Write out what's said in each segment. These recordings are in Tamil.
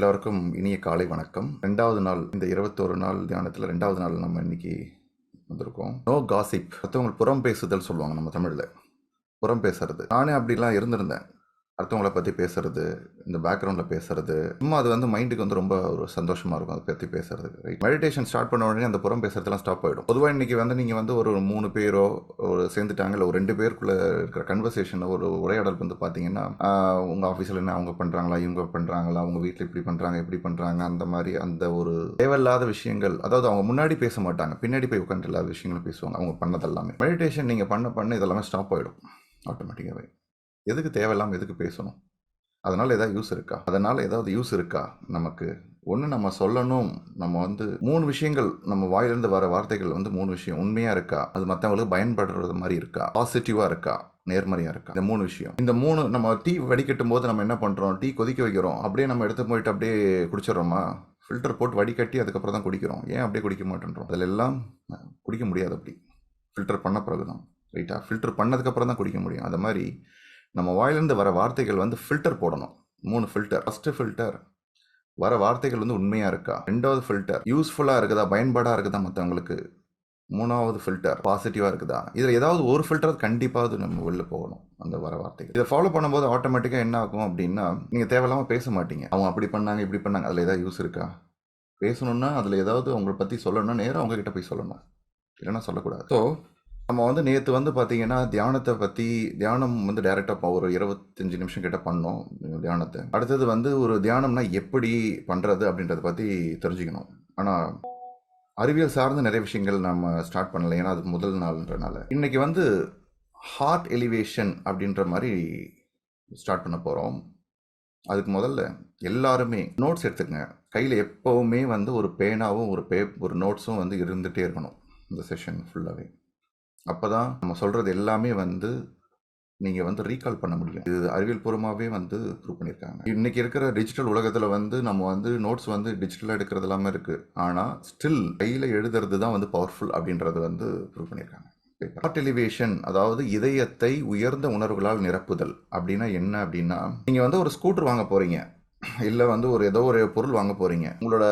எல்லாருக்கும் இனிய காலை வணக்கம். ரெண்டாவது நாள் இந்த இருபத்தோரு நாள் தியானத்தில் ரெண்டாவது நாள் நம்ம இன்னைக்கு வந்திருக்கோம். நோ காசிப் மற்றவங்க புறம் பேசுதல் சொல்லுவாங்க நம்ம தமிழில். புறம் பேசுறது. நானே அப்படிலாம் இருந்திருந்தேன். அடுத்தவங்கள பற்றி பேசுறது இந்த பேக்ரவுண்டில் பேசுறது சும்மா அது வந்து மைண்டுக்கு வந்து ரொம்ப ஒரு சந்தோஷமாக இருக்கும் அதை பற்றி பேசுறதுக்கு ரைட் மெடிடேஷன் ஸ்டார்ட் பண்ண உடனே அந்த புறம் பேசுறதுலாம் ஸ்டாப் ஆகிடும் பொதுவாக இன்னைக்கு வந்து நீங்கள் வந்து ஒரு மூணு பேரோ ஒரு சேர்ந்துட்டாங்க இல்லை ஒரு ரெண்டு பேருக்குள்ளே இருக்கிற கன்வர்சேஷன் ஒரு உரையாடல் வந்து பார்த்தீங்கன்னா உங்கள் ஆஃபீஸில் என்ன அவங்க பண்ணுறாங்களா இவங்க பண்ணுறாங்களா அவங்க வீட்டில் இப்படி பண்ணுறாங்க இப்படி பண்ணுறாங்க அந்த மாதிரி அந்த ஒரு தேவையில்லாத விஷயங்கள் அதாவது அவங்க முன்னாடி பேச மாட்டாங்க பின்னாடி போய் உட்காந்து எல்லா விஷயங்களும் பேசுவாங்க அவங்க பண்ணதெல்லாமே. மெடிடேஷன் நீங்கள் பண்ண பண்ண இதெல்லாமே ஸ்டாப் ஆகிடும் ஆட்டோமேட்டிக்காகவே எதுக்கு தேவையில்லாமல் எதுக்கு பேசணும்? அதனால் ஏதாவது யூஸ் இருக்கா? அதனால் ஏதாவது யூஸ் இருக்கா? நமக்கு ஒன்று நம்ம சொல்லணும். நம்ம வந்து மூணு விஷயங்கள் நம்ம வாயிலிருந்து வர வார்த்தைகள் வந்து மூணு விஷயம். உண்மையாக இருக்கா? அது மற்றவங்களுக்கு பயன்படுறது மாதிரி இருக்கா? பாசிட்டிவாக இருக்கா? நேர்மறையாக இருக்கா? இந்த மூணு விஷயம். இந்த மூணு நம்ம டீ வடிகட்டும் போது நம்ம என்ன பண்ணுறோம் டீ கொதிக்க வைக்கிறோம். அப்படியே நம்ம எடுத்து போயிட்டு அப்படியே குடிச்சிடுறோமா? ஃபில்டர் போட்டு வடிகட்டி அதுக்கப்புறம் தான் குடிக்கிறோம். ஏன் அப்படியே குடிக்க மாட்டேன்றோம்? அதில் எல்லாம் குடிக்க முடியாது அப்படி. ஃபில்டர் பண்ண பிறகு தான் ரைட்டா ஃபில்டர் பண்ணதுக்கப்புறம் தான் குடிக்க முடியும். அது மாதிரி நம்ம வாயிலிருந்து வர வார்த்தைகள் வந்து ஃபில்டர் போடணும். மூணு ஃபில்டர் ஃபஸ்ட்டு ஃபில்டர் வர வார்த்தைகள் வந்து உண்மையாக இருக்கா? ரெண்டாவது ஃபில்டர் யூஸ்ஃபுல்லாக இருக்குதா? பயன்பாடாக இருக்குதா மற்றவங்களுக்கு மூணாவது ஃபில்டர் பாசிட்டிவாக இருக்குதா? இதில் ஏதாவது ஒரு ஃபில்டர் கண்டிப்பாக நம்ம வெளில போகணும் அந்த வர வார்த்தைகள். இதை ஃபாலோ பண்ணும்போது ஆட்டோமேட்டிக்காக என்ன ஆகும் அப்படின்னா நீங்கள் தேவையில்லாமல் பேச மாட்டீங்க. அவங்க அப்படி பண்ணாங்க இப்படி பண்ணாங்க. அதில் ஏதாவது யூஸ் இருக்கா? பேசணுன்னா அதில் ஏதாவது அவங்கள பற்றி சொல்லணும்னா நேராக அவங்கக்கிட்ட போய் சொல்லணும். இல்லைன்னா சொல்லக்கூடாது. ஸோ நம்ம வந்து நேற்று வந்து பார்த்தீங்கன்னா தியானத்தை பற்றி தியானம் வந்து டைரெக்டாக ஒரு இருபத்தஞ்சி நிமிஷம் கிட்ட பண்ணோம் தியானத்தை. அடுத்தது வந்து ஒரு தியானம்னா எப்படி பண்ணுறது அப்படின்றத பற்றி தெரிஞ்சுக்கணும். ஆனால் அறிவியல் சார்ந்த நிறைய விஷயங்கள் நம்ம ஸ்டார்ட் பண்ணல. ஏன்னா அது முதல் நாள்ன்றனால. இன்னைக்கு வந்து ஹார்ட் எலிவேஷன் அப்படின்ற மாதிரி ஸ்டார்ட் பண்ண போகிறோம் அதுக்கு முதல்ல எல்லாருமே நோட்ஸ் எடுத்துக்கங்க. கையில் எப்போவுமே வந்து ஒரு பேனாவும் ஒரு பே ஒரு நோட்ஸும் வந்து இருந்துகிட்டே இருக்கணும். இந்த செஷன் ஃபுல்லாகவே அப்போ தான் நம்ம சொல்கிறது எல்லாமே வந்து நீங்கள் வந்து ரீகால் பண்ண முடியும் இது அறிவியல் பூர்வமாகவே வந்து ப்ரூவ் பண்ணியிருக்காங்க. இன்றைக்கி இருக்கிற டிஜிட்டல் உலகத்தில் வந்து நம்ம வந்து நோட்ஸ் வந்து டிஜிட்டலாக எடுக்கிறது எல்லாமே இருக்குது ஆனால் ஸ்டில் கையில் எழுதுறது தான் வந்து பவர்ஃபுல் அப்படின்றது வந்து ப்ரூவ் பண்ணியிருக்காங்க. ஹார்ட் எலிவேஷன் அதாவது இதயத்தை உயர்ந்த உணர்வுகளால் நிரப்புதல் அப்படின்னா என்ன அப்படின்னா நீங்கள் வந்து ஒரு ஸ்கூட்டர் வாங்க போகிறீங்க இல்லை வந்து ஒரு ஏதோ ஒரு பொருள் வாங்க போகிறீங்க உங்களோட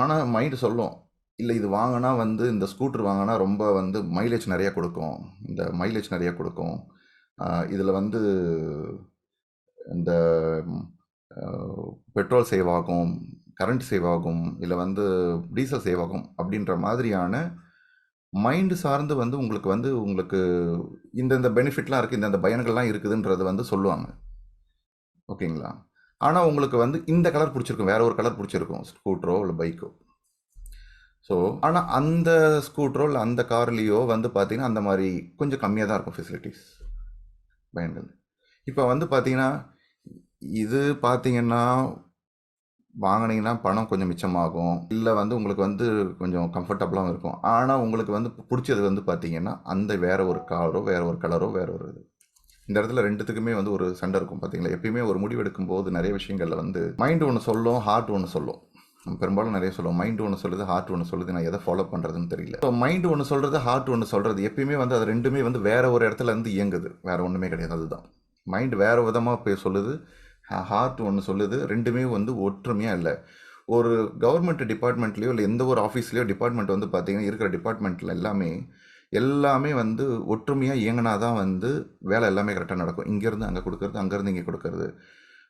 மன மைண்டு சொல்லும். இல்லை இது வாங்கினா வந்து இந்த ஸ்கூட்டர் வாங்கினா ரொம்ப வந்து மைலேஜ் நிறையா கொடுக்கும். இந்த மைலேஜ் நிறையா கொடுக்கும். இதில் வந்து இந்த பெட்ரோல் சேவ் ஆகும் கரண்ட் சேவ் ஆகும் இல்லை வந்து டீசல் சேவ் ஆகும் அப்படின்ற மாதிரியான மைண்டு சார்ந்து வந்து உங்களுக்கு வந்து உங்களுக்கு இந்தந்த பெனிஃபிட்லாம் இருக்குது இந்தந்த பயன்கள்லாம் இருக்குதுன்றது வந்து சொல்லுவாங்க. ஓகேங்களா? ஆனால் உங்களுக்கு வந்து இந்த கலர் பிடிச்சிருக்கும் வேற ஒரு கலர் பிடிச்சிருக்கும் ஸ்கூட்டரோ இல்லை பைக்கோ ஸோ ஆனால் அந்த ஸ்கூட்டரோ இல்லை அந்த கார்லேயோ வந்து பார்த்தீங்கன்னா அந்த மாதிரி கொஞ்சம் கம்மியாக தான் இருக்கும் ஃபெசிலிட்டிஸ் பயன்கள் இப்போ வந்து பார்த்தீங்கன்னா இது பார்த்தீங்கன்னா வாங்கினீங்கன்னா பணம் கொஞ்சம் மிச்சமாகும். இல்லை வந்து உங்களுக்கு வந்து கொஞ்சம் கம்ஃபர்டபுளாகவும் இருக்கும். ஆனால் உங்களுக்கு வந்து பிடிச்சது வந்து பார்த்தீங்கன்னா அந்த வேற ஒரு காரோ வேற ஒரு கலரோ வேற ஒரு இது. இந்த இடத்துல ரெண்டுத்துக்குமே வந்து ஒரு சண்டை இருக்கும் பார்த்தீங்களா எப்பயுமே ஒரு முடிவு எடுக்கும்போது நிறைய விஷயங்களில் வந்து மைண்டு ஒன்று சொல்லும் ஹார்ட் ஒன்று சொல்லும். பெரும்பாலும் நிறைய சொல்லுவோம் மைண்டு ஒன்று சொல்லுது ஹார்ட் ஒன்று சொல்லுது நான் எதை ஃபாலோ பண்ணுறதுன்னு தெரியல. ஸோ மைண்டு ஒன்று சொல்கிறது ஹார்ட் ஒன்று சொல்கிறது எப்பயுமே வந்து அது ரெண்டுமே வந்து வேறு ஒரு இடத்துல இருந்து இயங்குது. வேறு ஒன்றுமே கிடையாது அதுதான். மைண்டு வேறு விதமாக போய் சொல்லுது ஹார்ட் ஒன்று சொல்லுது ரெண்டுமே வந்து ஒற்றுமையாக இல்லை. ஒரு கவர்மெண்ட் டிபார்ட்மெண்ட்லேயோ இல்லை எந்த ஒரு ஆஃபீஸ்லேயோ டிபார்ட்மெண்ட் வந்து பார்த்தீங்கன்னா இருக்கிற டிபார்ட்மெண்ட்டில் எல்லாமே எல்லாமே வந்து ஒற்றுமையாக இயங்கினா தான் வந்து வேலை எல்லாமே கரெக்டாக நடக்கும். இங்கேருந்து அங்கே கொடுக்கறது அங்கேருந்து இங்கே கொடுக்கறது.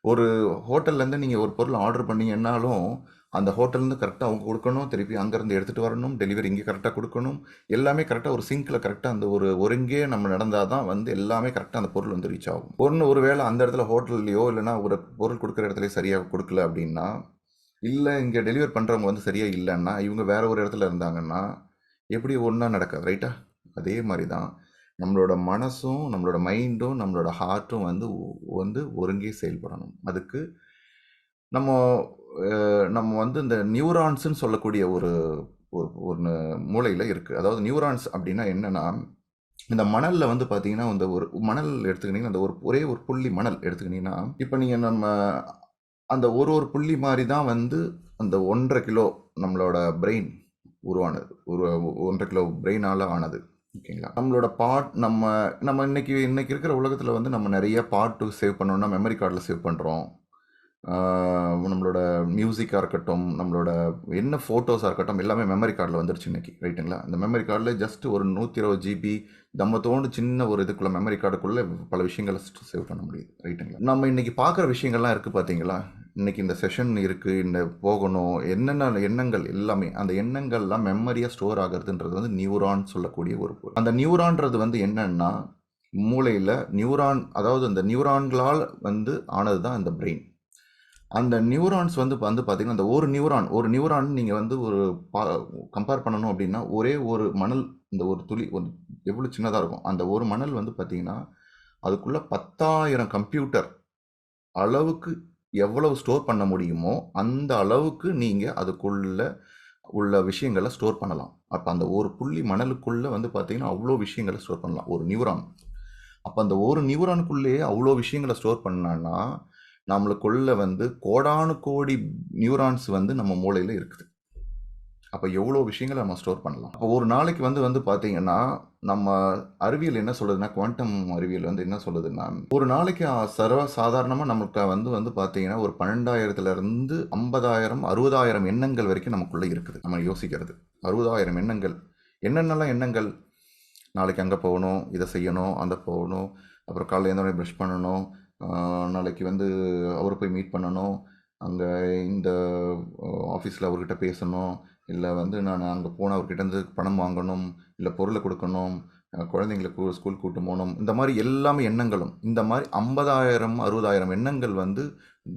ஒரு ஹோட்டல்லேருந்து நீங்கள் ஒரு பொருள் ஆர்டர் பண்ணீங்கன்னாலும் அந்த ஹோட்டல்லேருந்து கரெக்டாக அவங்க கொடுக்கணும். திருப்பி அங்கேருந்து எடுத்துகிட்டு வரணும். டெலிவரி இங்கே கரெக்டாக கொடுக்கணும். எல்லாமே கரெக்டாக ஒரு சிங்கில் கரெக்டாக அந்த ஒரு ஒருங்கே நம்ம நடந்தால் தான் வந்து எல்லாமே கரெக்டாக அந்த பொருள் வந்து ரீச் ஆகும். ஒன்று ஒரு வேளை அந்த இடத்துல ஹோட்டல்லையோ இல்லைன்னா ஒரு பொருள் கொடுக்குற இடத்துல சரியாக கொடுக்கல அப்படின்னா இல்லை இங்கே டெலிவர் பண்ணுறவங்க வந்து சரியாக இல்லைன்னா இவங்க வேறு ஒரு இடத்துல இருந்தாங்கன்னா எப்படி ஒன்றா நடக்காது ரைட்டா அதே மாதிரி தான் நம்மளோட மனசும் நம்மளோட மைண்டும் நம்மளோட ஹார்ட்டும் வந்து வந்து ஒருங்கே செயல்படணும். அதுக்கு நம்ம நம்ம வந்து இந்த நியூரான்ஸுன்னு சொல்லக்கூடிய ஒரு ஒரு ஒன்று மூளையில் இருக்குது அதாவது நியூரான்ஸ் அப்படின்னா என்னென்னா இந்த மணலில் வந்து பார்த்தீங்கன்னா இந்த ஒரு மணல் எடுத்துக்கிட்டிங்கன்னா அந்த ஒரு ஒரே ஒரு புள்ளி மணல் எடுத்துக்கிட்டிங்கன்னா இப்போ நீங்கள் நம்ம அந்த ஒரு ஒரு புள்ளி மாதிரி தான் வந்து அந்த ஒன்றரை கிலோ நம்மளோட பிரெயின் உருவானது. ஒரு ஒன்றரை கிலோ பிரெயினால் ஆனது. ஓகேங்களா? நம்மளோட பாட் நம்ம நம்ம இன்னைக்கு இன்னைக்கு இருக்கிற உலகத்தில் வந்து நம்ம நிறைய பாட்டு சேவ் பண்ணோம்னா மெமரி கார்டில் சேவ் பண்ணுறோம் நம்மளோட மியூசிக்காக இருக்கட்டும் நம்மளோட என்ன ஃபோட்டோஸாக இருக்கட்டும் எல்லாமே மெமரி கார்டில் வந்துருச்சு இன்றைக்கி ரைட்டுங்களா அந்த மெமரி கார்டில் ஜஸ்ட் ஒரு நூற்றி இருபது ஜிபி நம்ம தோண்டு சின்ன ஒரு இதுக்குள்ள மெமரி கார்டுக்குள்ளே பல விஷயங்களை சேவ் பண்ண முடியுது ரைட்டுங்களா நம்ம இன்றைக்கி பார்க்குற விஷயங்கள்லாம் இருக்குது பார்த்தீங்களா இன்னைக்கு இந்த செஷன் இருக்குது இந்த போகணும் என்னென்ன எண்ணங்கள் எல்லாமே அந்த எண்ணங்கள்லாம் மெமரியாக ஸ்டோர் ஆகுறதுன்றது வந்து நியூரான் சொல்லக்கூடிய ஒரு பொருள். அந்த நியூரான்றது வந்து என்னன்னா மூளையில் நியூரான் அதாவது அந்த நியூரான்களால் வந்து ஆனது தான் அந்த பிரெயின் அந்த நியூரான்ஸ் வந்து வந்து பார்த்தீங்கன்னா அந்த ஒரு நியூரான் ஒரு நியூரான் நீங்கள் வந்து ஒரு பா கம்பேர் பண்ணணும் அப்படின்னா ஒரே ஒரு மணல் இந்த ஒரு துளி ஒரு எவ்வளோ சின்னதாக இருக்கும் அந்த ஒரு மணல் வந்து பார்த்தீங்கன்னா அதுக்குள்ளே பத்தாயிரம் கம்ப்யூட்டர் அளவுக்கு எவ்வளவு ஸ்டோர் பண்ண முடியுமோ அந்த அளவுக்கு நீங்கள் அதுக்குள்ள உள்ள விஷயங்களை ஸ்டோர் பண்ணலாம். அப்போ அந்த ஒரு புள்ளி மணலுக்குள்ளே வந்து பார்த்தீங்கன்னா அவ்வளோ விஷயங்களை ஸ்டோர் பண்ணலாம் ஒரு நியூரான் அப்போ அந்த ஒரு நியூரானுக்குள்ளேயே அவ்வளோ விஷயங்களை ஸ்டோர் பண்ணான்னா நம்மளுக்குள்ள வந்து கோடானு கோடி நியூரான்ஸ் வந்து நம்ம மூளையில் இருக்குது. அப்போ எவ்வளோ விஷயங்களை நம்ம ஸ்டோர் பண்ணலாம்? அப்போ ஒரு நாளைக்கு வந்து வந்து பார்த்தீங்கன்னா நம்ம அறிவியல் என்ன சொல்லுதுன்னா குவாண்டம் அறிவியல் வந்து என்ன சொல்லுதுன்னா ஒரு நாளைக்கு சர்வ சாதாரணமாக நமக்கு வந்து வந்து பார்த்தீங்கன்னா ஒரு பன்னெண்டாயிரத்துலேருந்து ஐம்பதாயிரம் அறுபதாயிரம் எண்ணங்கள் வரைக்கும் நமக்குள்ளே இருக்குது. நம்ம யோசிக்கிறது. அறுபதாயிரம் எண்ணங்கள். என்னென்னலாம் எண்ணங்கள்? நாளைக்கு அங்கே போகணும் இதை செய்யணும் அந்த போகணும் அப்புறம் காலையில் எழுந்தோடனே ப்ரஷ் பண்ணணும் நாளைக்கு வந்து அவரை போய் மீட் பண்ணணும். அங்கே இந்த ஆஃபீஸில் அவர்கிட்ட பேசணும். இல்லை வந்து நான் அங்கே போனால் அவர்கிட்ட இருந்து பணம் வாங்கணும். இல்லை பொருளை கொடுக்கணும். குழந்தைங்களுக்கு குழந்தைங்களை ஸ்கூல் கூட்டு போகணும். இந்த மாதிரி எல்லாமே எண்ணங்களும். இந்த மாதிரி ஐம்பதாயிரம் அறுபதாயிரம் எண்ணங்கள் வந்து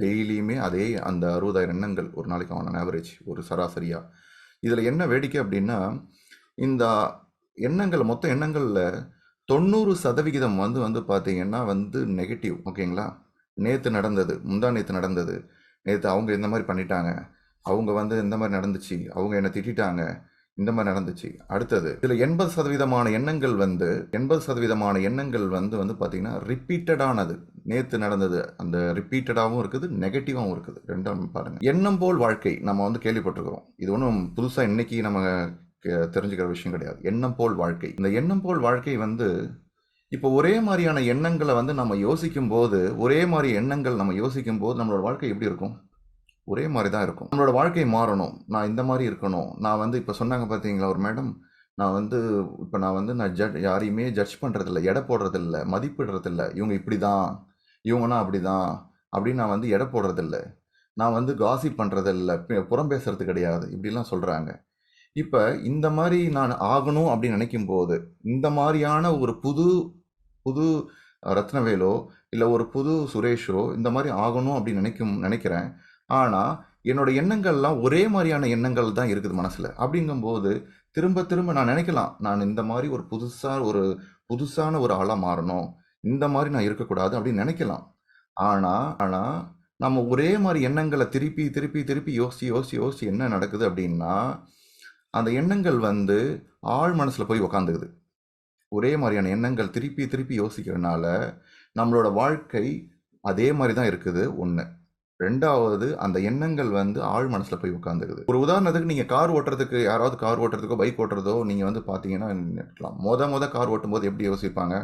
டெய்லியுமே அதே அந்த அறுபதாயிரம் எண்ணங்கள். ஒரு நாளைக்கு ஆன் ஆவரேஜ் ஒரு சராசரியாக இதில் என்ன வேடிக்கை அப்படின்னா இந்த எண்ணங்கள் மொத்த எண்ணங்களில் தொண்ணூறு சதவிகிதம் வந்து வந்து பார்த்தீங்கன்னா வந்து நெகட்டிவ் ஓகேங்களா நேற்று நடந்தது முந்தா நேற்று நடந்தது. நேற்று அவங்க இந்த மாதிரி பண்ணிட்டாங்க. அவங்க வந்து இந்த மாதிரி நடந்துச்சு. அவங்க என்னை திட்டிட்டாங்க. இந்த மாதிரி நடந்துச்சு. அடுத்தது இதில் எண்பது சதவீதமான எண்ணங்கள் வந்து எண்பது சதவீதமான எண்ணங்கள் வந்து வந்து பார்த்தீங்கன்னா ரிப்பீட்டடானது நேற்று நடந்தது அந்த ரிப்பீட்டடாகவும் இருக்குது நெகட்டிவாகவும் இருக்குது. ரெண்டும் பாருங்கள் எண்ணம் போல் வாழ்க்கை நம்ம வந்து கேள்விப்பட்டிருக்கிறோம். இது ஒன்றும் புதுசாக இன்னைக்கு நம்ம தெரிஞ்சுக்கிற விஷயம் கிடையாது. எண்ணம் போல் வாழ்க்கை. இந்த எண்ணம் போல் வாழ்க்கை வந்து இப்போ ஒரே மாதிரியான எண்ணங்களை வந்து நம்ம யோசிக்கும் போது ஒரே மாதிரி எண்ணங்கள் நம்ம யோசிக்கும் போது நம்மளோட வாழ்க்கை எப்படி இருக்கும்? ஒரே மாதிரி தான் இருக்கும். நம்மளோட வாழ்க்கை மாறணும். நான் இந்த மாதிரி இருக்கணும். நான் வந்து இப்போ சொன்னாங்க பார்த்தீங்களா ஒரு மேடம் நான் வந்து இப்போ நான் வந்து நான் ஜட் யாரையுமே ஜட்ஜ் பண்ணுறதில்ல எடை போடுறதில்ல மதிப்பிடுறதில்ல. இவங்க இப்படி தான் இவங்கன்னா அப்படி தான் அப்படின்னு நான் வந்து எடை போடுறதில்ல. நான் வந்து காசி பண்ணுறதில்ல புறம் பேசுறது கிடையாது. இப்படிலாம் சொல்கிறாங்க இப்போ இந்த மாதிரி நான் ஆகணும் அப்படின்னு நினைக்கும் போது இந்த மாதிரியான ஒரு புது புது ரத்னவேலோ இல்லை ஒரு புது சுரேஷோ இந்த மாதிரி ஆகணும் அப்படின்னு நினைக்கும் நினைக்கிறேன். ஆனால் என்னோட எண்ணங்கள்லாம் ஒரே மாதிரியான எண்ணங்கள் தான் இருக்குது மனசில். அப்படிங்கும்போது திரும்ப திரும்ப நான் நினைக்கலாம் நான் இந்த மாதிரி ஒரு புதுசாக ஒரு புதுசான ஒரு ஆளாக மாறணும் இந்த மாதிரி நான் இருக்கக்கூடாது அப்படின்னு நினைக்கலாம். ஆனால் ஆனால் நம்ம ஒரே மாதிரி எண்ணங்களை திருப்பி திருப்பி திருப்பி யோசித்து யோசித்து யோசித்து என்ன நடக்குது அப்படின்னா அந்த எண்ணங்கள் வந்து ஆழ் மனசில் போய் உக்காந்துக்குது. ஒரே மாதிரியான எண்ணங்கள் திருப்பி திருப்பி யோசிக்கிறதுனால நம்மளோட வாழ்க்கை அதே மாதிரி தான் இருக்குது. ஒன்று ரெண்டாவது அந்த எண்ணங்கள் வந்து ஆழ் மனசில் போய் உட்காந்துக்குது ஒரு உதாரணத்துக்கு நீங்கள் கார் ஓட்டுறதுக்கு யாராவது கார் ஓட்டுறதுக்கோ பைக் ஓட்டுறதோ நீங்கள் வந்து பார்த்தீங்கன்னா இருக்கலாம் மொத மொதல் கார் ஓட்டும்போது எப்படி யோசிப்பாங்க?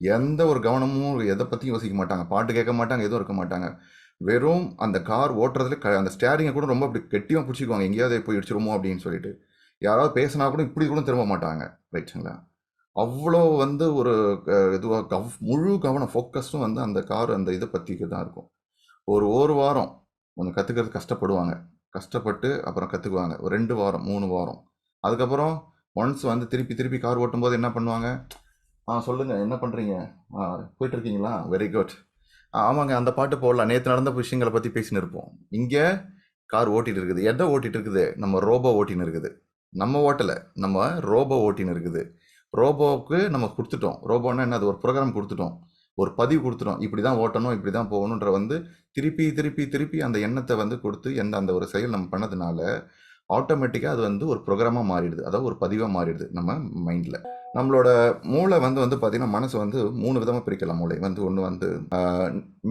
எந்த ஒரு கவனமும் எதை பற்றியும் யோசிக்க மாட்டாங்க. பாட்டு கேட்க மாட்டாங்க எதுவும் இருக்க மாட்டாங்க. வெறும் அந்த கார் ஓட்டுறதுல க அந்த ஸ்டேரிங்கை கூட ரொம்ப அப்படி கெட்டியாக பிடிச்சிக்குவாங்க. எங்கேயாவது போய் இடிச்சிருமோ அப்படின்னு சொல்லிட்டு. யாராவது பேசினா கூட இப்படி கூட திரும்ப மாட்டாங்க. ரைட்டுங்களா அவ்வளோ வந்து ஒரு இதுவாக கவ் முழு கவனம் ஃபோக்கஸும் வந்து அந்த கார் அந்த இதை பற்றிக்கு தான் இருக்கும். ஒரு ஒரு வாரம் கொஞ்சம் கற்றுக்கிறது கஷ்டப்படுவாங்க. கஷ்டப்பட்டு அப்புறம் கற்றுக்குவாங்க ஒரு ரெண்டு வாரம் மூணு வாரம். அதுக்கப்புறம் ஒன்ஸ் வந்து திருப்பி திருப்பி கார் ஓட்டும்போது என்ன பண்ணுவாங்க? ஆ சொல்லுங்கள் என்ன பண்ணுறீங்க ஆ போயிட்டு இருக்கீங்களா வெரி குட் ஆமாங்க அந்த பாட்டு போடலாம். நேற்று நடந்த விஷயங்களை பற்றி பேசின்னு இருப்போம். இங்கே கார் ஓட்டிகிட்டு இருக்குது. எதை ஓட்டிகிட்டு இருக்குது? நம்ம ரோபோ ஓட்டின்னு இருக்குது. நம்ம ஓட்டலை. நம்ம ரோபோ ஓட்டின்னு இருக்குது. ரோபோவுக்கு நம்ம கொடுத்துட்டோம். ரோபோன்னா என்ன? அது ஒரு ப்ரோக்ராம் கொடுத்துட்டோம். ஒரு பதிவு கொடுத்துட்டோம். இப்படி தான் ஓட்டணும் இப்படி தான் போகணுன்ற வந்து திருப்பி திருப்பி திருப்பி அந்த எண்ணத்தை வந்து கொடுத்து எந்த அந்த ஒரு செயல் நம்ம பண்ணதுனால ஆட்டோமேட்டிக்காக அது வந்து ஒரு ப்ரோக்ராமாக மாறிடுது. அதாவது ஒரு பதிவாக மாறிடுது நம்ம மைண்டில். நம்மளோட மூளை வந்து வந்து பார்த்திங்கன்னா மனசு வந்து மூணு விதமாக பிரிக்கலாம் மூளை. வந்து ஒன்று வந்து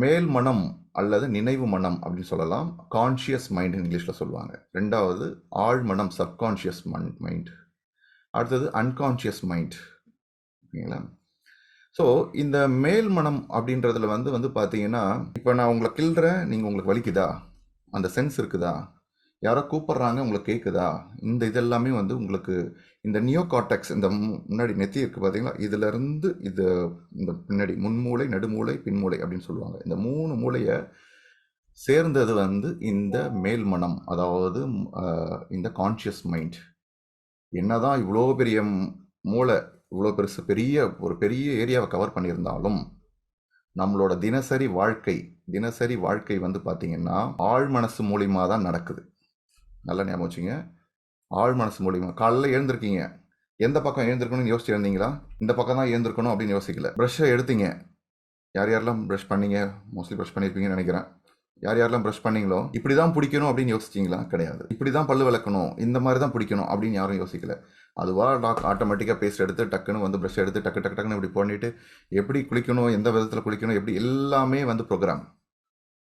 மேல் மனம் அல்லது நினைவு மனம் அப்படின்னு சொல்லலாம். கான்ஷியஸ் மைண்ட் இங்கிலீஷில் சொல்லுவாங்க. ரெண்டாவது ஆழ் மனம் சப்கான்ஷியஸ் மைண்ட் அடுத்தது அன்கான்ஷியஸ் மைண்ட் ஓகேங்களா? ஸோ இந்த மேல் மனம் அப்படின்றதுல வந்து வந்து பார்த்தீங்கன்னா இப்போ நான் உங்களை கிள்றேன் நீங்கள் உங்களுக்கு வலிக்குதா? அந்த சென்ஸ் இருக்குதா? யாரோ கூப்பிட்றாங்க உங்களுக்கு கேட்குதா இந்த இதெல்லாமே வந்து உங்களுக்கு இந்த நியோ கார்டெக்ஸ் இந்த முன்னாடி நெத்தி இருக்குது பார்த்தீங்களா இதுலேருந்து இது இந்த பின்னாடி முன்மூளை நடுமூளை பின்மூளை அப்படின்னு சொல்லுவாங்க. இந்த மூணு மூளையை சேர்ந்தது வந்து இந்த மேல் மனம் அதாவது இந்த கான்ஷியஸ் மைண்ட் என்னதான் இவ்வளோ பெரிய மூளை இவ்வளோ பெருசு பெரிய ஒரு பெரிய ஏரியாவை கவர் பண்ணியிருந்தாலும் நம்மளோட தினசரி வாழ்க்கை தினசரி வாழ்க்கை வந்து பார்த்திங்கன்னா ஆழ் மனசு மூலியமாக தான் நடக்குது. நல்லா ஞாபகம் வச்சுங்க. ஆழ் மனசு மூலிமா காலையில் எழுந்திருக்கீங்க. எந்த பக்கம் எழுந்திருக்கணும்னு யோசிச்சு எழுந்தீங்களா? இந்த பக்கம் தான் எழுந்திருக்கணும் அப்படின்னு யோசிக்கல. ப்ரஷ்ஷை எடுத்தீங்க. யார் யாரெல்லாம் ப்ரஷ் பண்ணீங்க? மோஸ்ட்லி ப்ரஷ் பண்ணியிருப்பீங்கன்னு நினைக்கிறேன். யார் யாரெல்லாம் ப்ரஷ் பண்ணீங்களோ? இப்படி தான் பிடிக்கணும் அப்படின்னு யோசிச்சிங்களா? கிடையாது. இப்படி தான் பல்லு விளக்கணும். இந்த மாதிரி தான் பிடிக்கணும் அப்படின்னு யாரும் யோசிக்கல. அதுவாக டாக் ஆட்டோமேட்டிக்காக பேஸ்ட் எடுத்து டக்குன்னு வந்து ப்ரஷ் எடுத்து டக்கு டக்கு டக்குன்னு இப்படி பண்ணிட்டு எப்படி குளிக்கணும்? எந்த விதத்தில் குளிக்கணும்? எப்படி எல்லாமே வந்து ப்ரோக்ராம்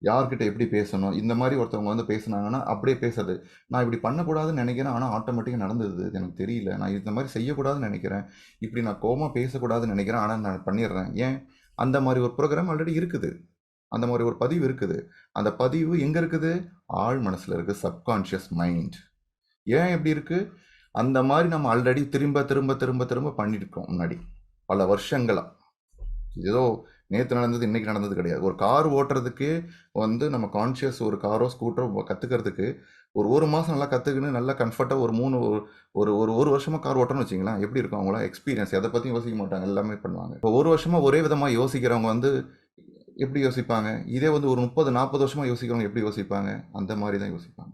யார்கிட்ட எப்படி பேசணும்? இந்த மாதிரி ஒருத்தவங்க வந்து பேசுனாங்கன்னா அப்படியே பேசுறது நான் இப்படி பண்ணக்கூடாதுன்னு நினைக்கிறேன். ஆனால் ஆட்டோமேட்டிக்காக நடந்தது. எனக்கு தெரியல. நான் இந்த மாதிரி செய்யக்கூடாதுன்னு நினைக்கிறேன். இப்படி நான் கோமா பேசக்கூடாதுன்னு நினைக்கிறேன். ஆனால் நான் பண்ணிடுறேன். ஏன்? அந்த மாதிரி ஒரு ப்ரோக்ராம் ஆல்ரெடி இருக்குது. அந்த மாதிரி ஒரு பதிவு இருக்குது. அந்த பதிவு எங்கே இருக்குது? ஆழ் மனசில் இருக்குது சப்கான்ஷியஸ் மைண்ட் ஏன் எப்படி இருக்குது அந்த மாதிரி நம்ம ஆல்ரெடி திரும்ப திரும்ப திரும்ப திரும்ப பண்ணியிருக்கோம் இருக்கோம் முன்னாடி. பல வருஷங்களாக ஏதோ நேற்று நடந்தது இன்னைக்கு நடந்தது கிடையாது. ஒரு கார் ஓட்டுறதுக்கு வந்து நம்ம கான்ஷியஸ் ஒரு காரோ ஸ்கூட்டரோ கற்றுக்கிறதுக்கு ஒரு ஒரு மாதம் நல்லா கற்றுக்கின்னு நல்லா கம்ஃபர்ட்டாக ஒரு மூணு ஒரு ஒரு ஒரு ஒரு வருஷமாக கார் ஓட்டணும்னு வச்சிங்களேன் எப்படி இருக்கும் அவங்களாம்? எக்ஸ்பீரியன்ஸ் எதை பற்றியும் யோசிக்க மாட்டாங்க. எல்லாமே பண்ணுவாங்க. இப்போ ஒரு வருஷமாக ஒரே விதமாக யோசிக்கிறவங்க வந்து எப்படி யோசிப்பாங்க? இதே வந்து ஒரு முப்பது நாற்பது வருஷமாக யோசிக்கிறவங்க எப்படி யோசிப்பாங்க? அந்த மாதிரி தான் யோசிப்பாங்க.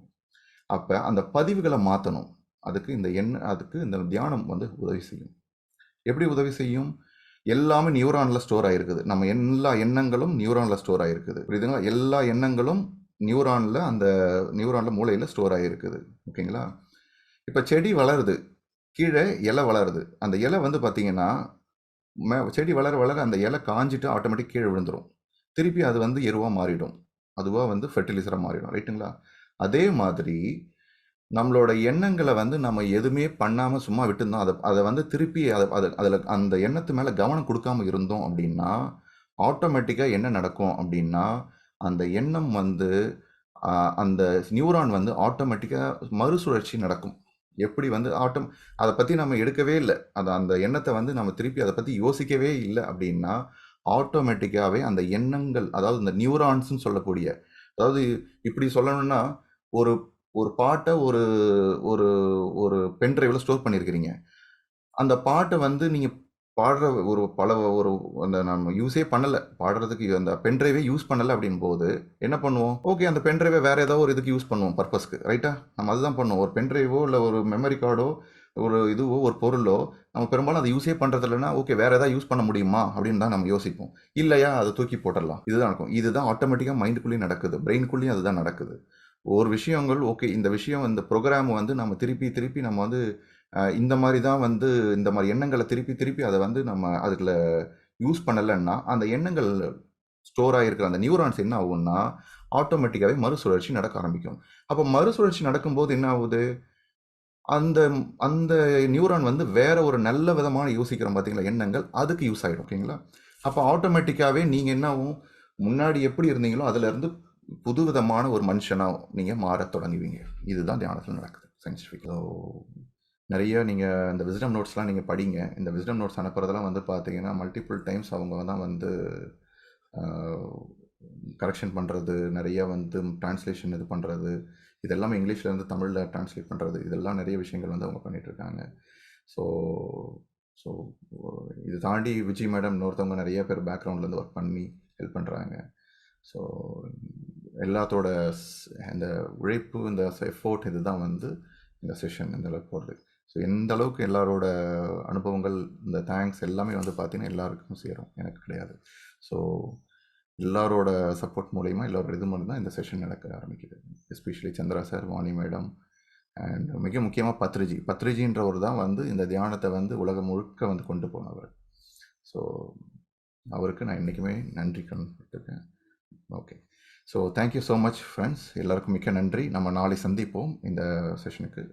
அப்போ அந்த பதிவுகளை மாற்றணும் அதுக்கு இந்த எண் அதுக்கு இந்த தியானம் வந்து உதவி செய்யும். எப்படி உதவி செய்யும்? எல்லாமே நியூரானில் ஸ்டோர் ஆகிருக்குது நம்ம எல்லா எண்ணங்களும் நியூரானில் ஸ்டோர் ஆகிருக்குது புரியுதுங்களா? எல்லா எண்ணங்களும் நியூரானில் அந்த நியூரானில் மூளையில் ஸ்டோர் ஆகிருக்குது ஓகேங்களா? இப்போ செடி வளருது. கீழே இலை வளருது. அந்த இலை வந்து பார்த்தீங்கன்னா மே செடி வளர வளர அந்த இலை காஞ்சிட்டு ஆட்டோமேட்டிக் கீழே விழுந்துரும். திருப்பி அது வந்து எருவாக மாறிடும். அதுவாக வந்து ஃபெர்டிலைசராக மாறிடும். ரைட்டுங்களா அதே மாதிரி நம்மளோட எண்ணங்களை வந்து நம்ம எதுவுமே பண்ணாமல் சும்மா விட்டுருந்தோம். அதை அதை வந்து திருப்பி அதை அதை அதில் அந்த எண்ணத்து மேலே கவனம் கொடுக்காம இருந்தோம் அப்படின்னா ஆட்டோமேட்டிக்காக என்ன நடக்கும் அப்படின்னா அந்த எண்ணம் வந்து அந்த நியூரான் வந்து ஆட்டோமேட்டிக்காக மறுசுழற்சி நடக்கும். எப்படி வந்து ஆட்டம் அதை பற்றி நம்ம எடுக்கவே இல்லை. அது அந்த எண்ணத்தை வந்து நம்ம திருப்பி அதை பற்றி யோசிக்கவே இல்லை அப்படின்னா ஆட்டோமேட்டிக்காகவே அந்த எண்ணங்கள் அதாவது இந்த நியூரான்ஸ்னு சொல்லக்கூடிய அதாவது இப்படி சொல்லணும்னா ஒரு ஒரு பாட்டை ஒரு ஒரு ஒரு பென்ட்ரைவில் ஸ்டோர் பண்ணியிருக்கிறீங்க அந்த பாட்டை வந்து நீங்கள் பாடுற ஒரு பல ஒரு அந்த நம்ம யூஸே பண்ணலை. பாடுறதுக்கு அந்த பென்ட்ரைவே யூஸ் பண்ணலை அப்படின் போது என்ன பண்ணுவோம்? ஓகே அந்த பென்ட்ரைவை வேறு ஏதாவது ஒரு இதுக்கு யூஸ் பண்ணுவோம் பர்பஸ்க்கு ரைட்டா நம்ம அதுதான் பண்ணுவோம். ஒரு பென்ட்ரைவோ இல்லை ஒரு மெமரி கார்டோ ஒரு இதுவோ ஒரு பொருளோ நம்ம பெரும்பாலும் அதை யூஸே பண்ணுறது இல்லைன்னா ஓகே வேறு எதாவது யூஸ் பண்ண முடியுமா? அப்படின்னு தான் நம்ம யோசிப்போம். இல்லையா? அதை தூக்கி போட்டுடலாம். இதுதான் நடக்கும் இதுதான் ஆட்டோமேட்டிக்காக மைண்டுக்குள்ளேயும் நடக்குது. பிரெயின்குள்ளேயும் அதுதான் நடக்குது. ஒரு விஷயங்கள் ஓகே இந்த விஷயம் இந்த ப்ரோக்ராம் வந்து நம்ம திருப்பி திருப்பி நம்ம வந்து இந்த மாதிரி தான் வந்து இந்த மாதிரி எண்ணங்களை திருப்பி திருப்பி அதை வந்து நம்ம அதுக்குள்ள யூஸ் பண்ணலைன்னா அந்த எண்ணங்கள் ஸ்டோர் ஆகிருக்கிற அந்த நியூரான்ஸ் என்ன ஆகும்னா ஆட்டோமேட்டிக்காகவே மறுசுழற்சி நடக்க ஆரம்பிக்கும். அப்போ மறுசுழற்சி நடக்கும்போது என்ன ஆகுது? அந்த அந்த நியூரான் வந்து வேற ஒரு நல்ல விதமான யோசிக்கிறோம் பார்த்தீங்களா எண்ணங்கள் அதுக்கு யூஸ் ஆகிடும் ஓகேங்களா? அப்போ ஆட்டோமேட்டிக்காகவே நீங்கள் என்ன ஆகும்? முன்னாடி எப்படி இருந்தீங்களோ அதுலேருந்து புதுவிதமான ஒரு மனுஷனாக நீங்கள் மாறத் தொடங்குவீங்க. இதுதான் தியானத்தில் நடக்குது. சயின்டிஃபிக் ஸோ நிறைய நீங்கள் இந்த விஸ்டம் நோட்ஸ்லாம் நீங்கள் படிங்க. இந்த விஸ்டம் நோட்ஸ் அனுப்புறதெல்லாம் வந்து பார்த்தீங்கன்னா மல்டிபிள் டைம்ஸ் அவங்க தான் வந்து கரெக்ஷன் பண்ணுறது நிறைய வந்து டிரான்ஸ்லேஷன் இது பண்ணுறது இதெல்லாம் இங்கிலீஷ்லேருந்து தமிழில் டிரான்ஸ்லேட் பண்ணுறது இதெல்லாம் நிறைய விஷயங்கள் வந்து அவங்க பண்ணிகிட்ருக்காங்க இருக்காங்க. ஸோ ஸோ இது தாண்டி விஜய் மேடம் இன்னொருத்தவங்க நிறைய பேர் பேக்ரவுண்ட்லேருந்து ஒர்க் பண்ணி ஹெல்ப் பண்ணுறாங்க ஸோ எல்லாத்தோட இந்த உழைப்பு இந்த எஃபோர்ட் இதுதான் வந்து இந்த செஷன் இந்த அளவுக்கு போகிறது ஸோ எந்த அளவுக்கு எல்லாரோட அனுபவங்கள் இந்த தேங்க்ஸ் எல்லாமே வந்து பார்த்தீங்கன்னா எல்லாருக்கும் சேரும். எனக்கு கிடையாது. ஸோ எல்லாரோட சப்போர்ட் மூலயமா எல்லாரோட இது மூலம் தான் இந்த செஷன் நடக்க ஆரம்பிக்குது. Especially Chandra sir Vani madam and மிக முக்கியமாக பத்ரிஜி. பத்ரிஜின்றவர் தான் வந்து இந்த தியானத்தை வந்து உலகம் முழுக்க வந்து கொண்டு போனவர். ஸோ அவருக்கு நான் என்றைக்குமே நன்றி கண்டுபிடிச்சிருக்கேன் okay so thank you so much friends எல்லாருக்கும் மிக்க நன்றி. நம்ம நாளை சந்திப்போம் இந்த செஷனுக்கு